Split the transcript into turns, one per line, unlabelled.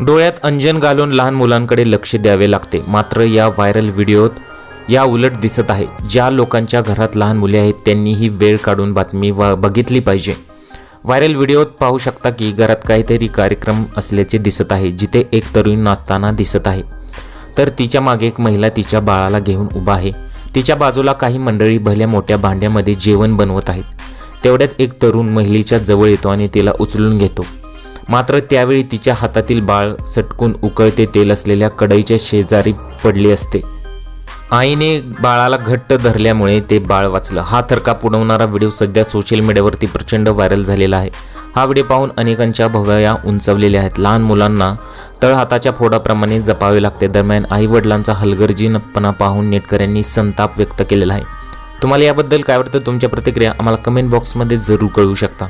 डोळ्यात अंजन घालून लहान मुलांकडे लक्ष द्यावे लागते. मात्र या व्हायरल व्हिडिओत या उलट दिसत आहे. ज्या लोकांच्या घरात लहान मुले आहेत त्यांनी ही वेळ काढून बातमी वा बघितली पाहिजे. व्हायरल व्हिडिओत पाहू शकता की घरात काहीतरी कार्यक्रम असल्याचे दिसत आहे जिथे एक तरुण नाचताना दिसत आहे. तर तिच्यामागे एक महिला तिच्या बाळाला घेऊन उभा आहे. तिच्या बाजूला काही मंडळी भल्या मोठ्या भांड्यामध्ये जेवण बनवत आहेत. तेवढ्यात एक तरुण महिलेच्या जवळ येतो आणि तिला उचलून घेतो. मात्र त्यावेळी तिच्या हातातील बाळ सटकून उकळते तेल असलेल्या कढईच्या शेजारी पडले असते. आईने बाळाला घट्ट धरल्यामुळे ते बाळ वाचलं. हा थरका पुडवणारा व्हिडिओ सध्या सोशल मीडियावरती प्रचंड व्हायरल झालेला आहे. हा व्हिडिओ पाहून अनेकांच्या भव्या उंचवलेल्या आहेत. लहान मुलांना तळहाताच्या फोडाप्रमाणे जपावे लागते. दरम्यान आई वडिलांचा हलगर्जीपणा पाहून नेटकऱ्यांनी संताप व्यक्त केलेला आहे. तुम्हाला याबद्दल काय वाटतं? तुमच्या प्रतिक्रिया आम्हाला कमेंट बॉक्समध्ये जरूर कळवू शकता.